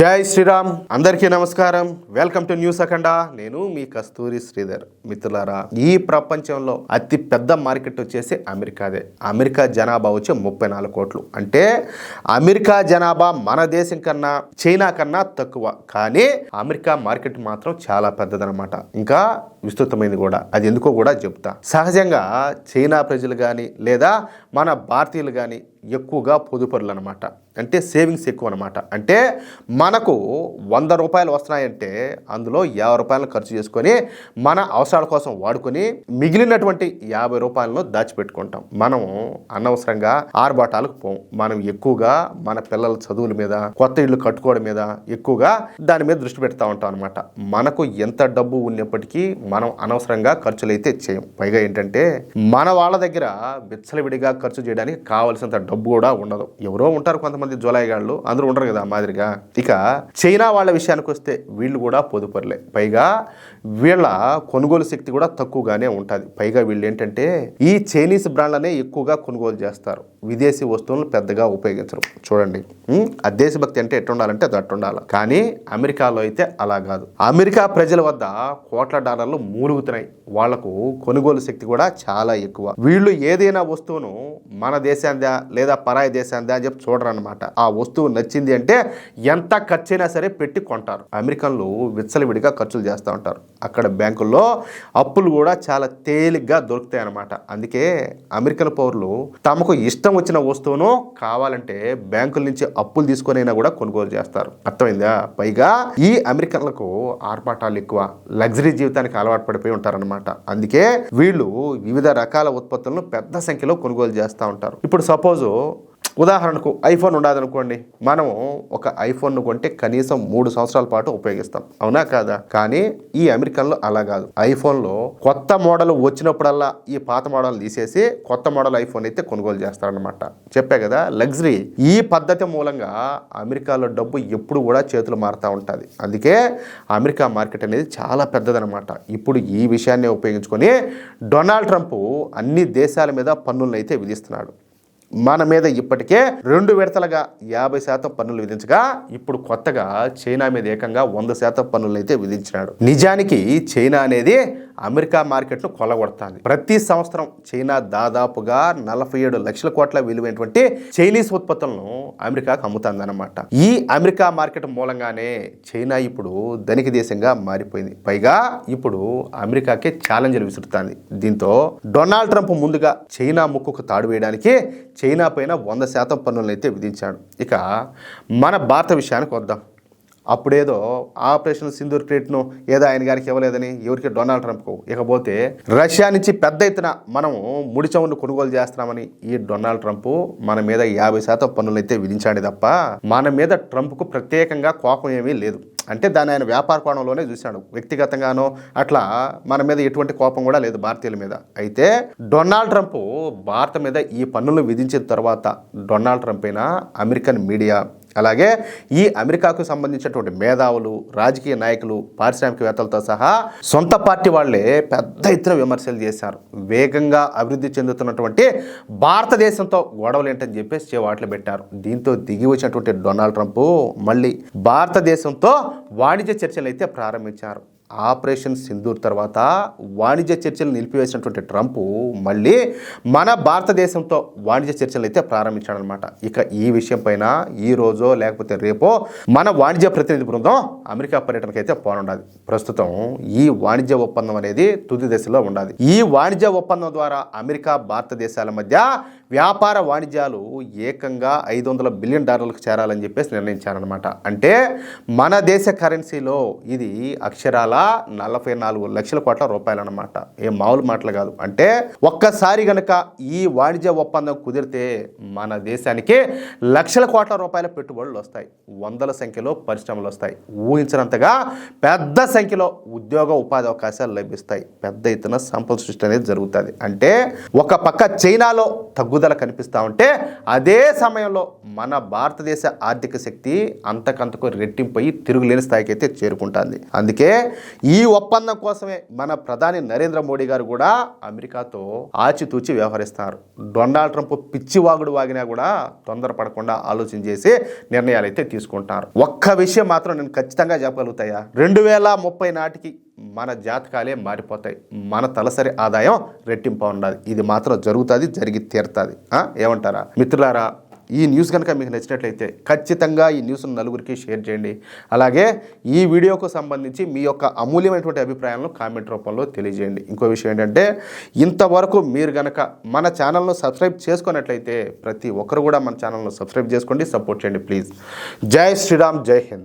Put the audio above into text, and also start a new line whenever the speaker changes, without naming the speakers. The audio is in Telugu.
జై శ్రీరామ్. అందరికీ నమస్కారం. Welcome to news Akhanda. నేను మీ కస్తూరి శ్రీధర్. మిత్రులారా ఈ ప్రపంచంలో అతి పెద్ద మార్కెట్ వచ్చేసి అమెరికాదే. అమెరికా జనాభా వచ్చి ముప్పై నాలుగు కోట్లు. అంటే అమెరికా జనాభా మన దేశం కన్నా చైనా కన్నా తక్కువ. కానీ అమెరికా మార్కెట్ మాత్రం చాలా పెద్దదనమాట ఇంకా విస్తృతమైంది కూడా. అది ఎందుకో కూడా చెప్తా. సహజంగా చైనా ప్రజలు కానీ లేదా మన భారతీయులు కానీ ఎక్కువగా పొదుపరులు అనమాట అంటే సేవింగ్స్ ఎక్కువ అనమాట అంటే మనకు వంద రూపాయలు వస్తున్నాయంటే అందులో యాభై రూపాయలు ఖర్చు చేసుకొని మన అవసరాల కోసం వాడుకొని మిగిలినటువంటి యాభై రూపాయలను దాచిపెట్టుకుంటాం. మనం అనవసరంగా ఆర్భాటాలకు పోం. మనం ఎక్కువగా మన పిల్లల చదువుల మీద కొత్త ఇల్లు కట్టుకోవడం మీద ఎక్కువగా దాని మీద దృష్టి పెడతా ఉంటాం అనమాట మనకు ఎంత డబ్బు ఉన్నప్పటికీ మనం అనవసరంగా ఖర్చులు అయితే చేయం. పైగా ఏంటంటే మన వాళ్ళ దగ్గర విచ్చలవిడిగా ఖర్చు చేయడానికి కావలసినంత డబ్బు కూడా ఉండదు. ఎవరో ఉంటారు కొంతమంది. జోలాయిగాళ్ళు అందరూ ఉండరు కదా మాదిరిగా. ఇక చైనా వాళ్ళ విషయానికి వస్తే వీళ్ళు కూడా పొదుపరులే. పైగా వీళ్ళ కొనుగోలు శక్తి కూడా తక్కువగానే ఉంటుంది. పైగా వీళ్ళు ఏంటంటే ఈ చైనీస్ బ్రాండ్లనే ఎక్కువగా కొనుగోలు చేస్తారు. విదేశీ వస్తువులను పెద్దగా ఉపయోగించరు. చూడండి. ఆ దేశభక్తి అంటే ఎట్టుండాలంటే అది అట్టు ఉండాలి కానీ అమెరికాలో అయితే అలా కాదు. అమెరికా ప్రజల వద్ద కోట్ల డాలర్లు మూలుగుతున్నాయి. వాళ్ళకు కొనుగోలు శక్తి కూడా చాలా ఎక్కువ. వీళ్ళు ఏదైనా వస్తువును మన దేశాందా లేదా పరాయి దేశాందా అని చెప్పి చూడరు అనమాట ఆ వస్తువు నచ్చింది అంటే ఎంత ఖర్చైనా సరే పెట్టి కొంటారు. అమెరికన్లు విచ్చలవిడిగా ఖర్చులు చేస్తూ ఉంటారు. అక్కడ బ్యాంకుల్లో అప్పులు కూడా చాలా తేలిగ్గా దొరుకుతాయి అన్నమాట అందుకే అమెరికన్ పౌరులు తమకు ఇష్టం వచ్చిన వస్తువును కావాలంటే బ్యాంకుల నుంచి అప్పులు తీసుకొనైనా కూడా కొనుగోలు చేస్తారు. అర్థమైందా? పైగా ఈ అమెరికన్లకు ఆర్పాటాలు ఎక్కువ లగ్జరీ జీవితానికి అలవాటు పడిపోయి ఉంటారనమాట అందుకే వీళ్ళు వివిధ రకాల ఉత్పత్తులను పెద్ద సంఖ్యలో కొనుగోలు చేస్తూ ఉంటారు. ఇప్పుడు సపోజు ఉదాహరణకు ఐఫోన్ ఉండదనుకోండి మనం ఒక ఐఫోన్ను కొంటే కనీసం మూడు సంవత్సరాల పాటు ఉపయోగిస్తాం. అవునా కాదా? కానీ ఈ అమెరికన్లో అలా కాదు. ఐఫోన్లో కొత్త మోడల్ వచ్చినప్పుడల్లా ఈ పాత మోడల్ తీసేసి కొత్త మోడల్ ఐఫోన్ అయితే కొనుగోలు చేస్తారనమాట చెప్పే కదా లగ్జరీ. ఈ పద్ధతి మూలంగా అమెరికాలో డబ్బు ఎప్పుడు కూడా చేతులు మారుతూ ఉంటుంది. అందుకే అమెరికా మార్కెట్ అనేది చాలా పెద్దదనమాట ఇప్పుడు ఈ విషయాన్ని ఉపయోగించుకొని డొనాల్డ్ ట్రంప్ అన్ని దేశాల మీద పన్నులను అయితే విధిస్తున్నాడు. మన మీద ఇప్పటికే రెండు విడతలుగా యాభై శాతం పన్నులు విధించగా ఇప్పుడు కొత్తగా చైనా మీద ఏకంగా వంద శాతం పన్నులు అయితే విధించినాడు. నిజానికి చైనా అనేది అమెరికా మార్కెట్ను కొలగొడుతుంది ప్రతి సంవత్సరం చైనా దాదాపుగా నలభై ఏడు లక్షల కోట్ల విలువైనటువంటి చైనీస్ ఉత్పత్తులను అమెరికాకు అమ్ముతుందన్నమాట. ఈ అమెరికా మార్కెట్ మూలంగానే చైనా ఇప్పుడు ధనిక దేశంగా మారిపోయింది. పైగా ఇప్పుడు అమెరికాకే ఛాలెంజ్లు విసురుతుంది. దీంతో డొనాల్డ్ ట్రంప్ ముందుగా చైనా ముక్కుకు తాడు వేయడానికి చైనా పైన వంద శాతం పన్నులను అయితే విధించాడు. ఇక మన భారత విషయానికి వద్దాం. అప్పుడేదో ఆపరేషన్ సింధూర్ క్రేట్ను ఏదో ఆయన గారికి ఇవ్వలేదని ఎవరికి డొనాల్డ్ ట్రంప్కు. ఇకపోతే రష్యా నుంచి పెద్ద ఎత్తున మనము ముడి చమురును కొనుగోలు చేస్తున్నామని ఈ డొనాల్డ్ ట్రంప్ మన మీద యాభై శాతం పన్నులు అయితే విధించాడు తప్ప మన మీద ట్రంప్కు ప్రత్యేకంగా కోపం ఏమీ లేదు. అంటే దాన్ని ఆయన వ్యాపార కోణంలోనే చూశాడు. వ్యక్తిగతంగానో అట్లా మన మీద ఎటువంటి కోపం కూడా లేదు భారతీయుల మీద. అయితే డొనాల్డ్ ట్రంప్ భారత మీద ఈ పన్నులు విధించిన తర్వాత డొనాల్డ్ ట్రంప్ అయినా అమెరికన్ మీడియా అలాగే ఈ అమెరికాకు సంబంధించినటువంటి మేధావులు రాజకీయ నాయకులు పారిశ్రామికవేత్తలతో సహా సొంత పార్టీ వాళ్ళే పెద్ద ఎత్తున విమర్శలు చేశారు. వేగంగా అభివృద్ధి చెందుతున్నటువంటి భారతదేశంతో గొడవలు ఏంటని చెప్పేసి చేవాట్లు పెట్టారు. దీంతో దిగి వచ్చినటువంటి డొనాల్డ్ ట్రంప్ మళ్ళీ భారతదేశంతో వాణిజ్య చర్చలు అయితే ప్రారంభించారు. ఆపరేషన్ సింధూర్ తర్వాత వాణిజ్య చర్చలు నిలిపివేసినటువంటి ట్రంప్ మళ్ళీ మన భారతదేశంతో వాణిజ్య చర్చలు అయితే ప్రారంభించాడనమాట ఇక ఈ విషయం పైన ఈ రోజో లేకపోతే రేపో మన వాణిజ్య ప్రతినిధి బృందం అమెరికా పర్యటనకి అయితే పోనుండాలి ప్రస్తుతం ఈ వాణిజ్య ఒప్పందం అనేది తుది దశలో ఉండాలి ఈ వాణిజ్య ఒప్పందం ద్వారా అమెరికా భారతదేశాల మధ్య వ్యాపార వాణిజ్యాలు ఏకంగా ఐదు వందల బిలియన్ డాలర్లకు చేరాలని చెప్పేసి నిర్ణయించారనమాట అంటే మన దేశ కరెన్సీలో ఇది అక్షరాల నలభై నాలుగు లక్షల కోట్ల రూపాయలు అనమాట ఏ మామూలు మాటలు కాదు. అంటే ఒక్కసారి గనక ఈ వాణిజ్య ఒప్పందం కుదిరితే మన దేశానికి లక్షల కోట్ల రూపాయల పెట్టుబడులు వస్తాయి. వందల సంఖ్యలో పరిశ్రమలు వస్తాయి. ఊహించినంతగా పెద్ద సంఖ్యలో ఉద్యోగ ఉపాధి అవకాశాలు లభిస్తాయి. పెద్ద ఎత్తున సంపద సృష్టి అనేది జరుగుతుంది. అంటే ఒక పక్క చైనాలో తగ్గుదల కనిపిస్తూ ఉంటే అదే సమయంలో మన భారతదేశ ఆర్థిక శక్తి అంతకంతకు రెట్టింపై తిరుగులేని స్థాయికి అయితే చేరుకుంటుంది. అందుకే ఈ ఒప్పందం కోసమే మన ప్రధాని నరేంద్ర మోడీ గారు కూడా అమెరికాతో ఆచితూచి వ్యవహరిస్తారు. డొనాల్డ్ ట్రంప్ పిచ్చివాగుడు వాగినా కూడా తొందరపడకుండా ఆలోచన చేసి నిర్ణయాలు అయితే తీసుకుంటారు. ఒక్క విషయం మాత్రం నేను ఖచ్చితంగా చెప్పగలుగుతాయా? రెండు వేల ముప్పై నాటికి మన జాతకాలే మారిపోతాయి. మన తలసరి ఆదాయం రెట్టింపు ఉండాలి ఇది మాత్రం జరుగుతుంది జరిగి తీరుతుంది. ఏమంటారా? మిత్రులారా ఈ న్యూస్ కనుక మీకు నచ్చినట్లయితే ఖచ్చితంగా ఈ న్యూస్ను నలుగురికి షేర్ చేయండి. అలాగే ఈ వీడియోకు సంబంధించి మీ యొక్క అమూల్యమైనటువంటి అభిప్రాయాలను కామెంట్ రూపంలో తెలియజేయండి. ఇంకో విషయం ఏంటంటే ఇంతవరకు మీరు కనుక మన ఛానల్ను సబ్స్క్రైబ్ చేసుకున్నట్లయితే ప్రతి ఒక్కరు కూడా మన ఛానల్ను సబ్స్క్రైబ్ చేసుకోండి సపోర్ట్ చేయండి ప్లీజ్. జై శ్రీరామ్ జై హింద్.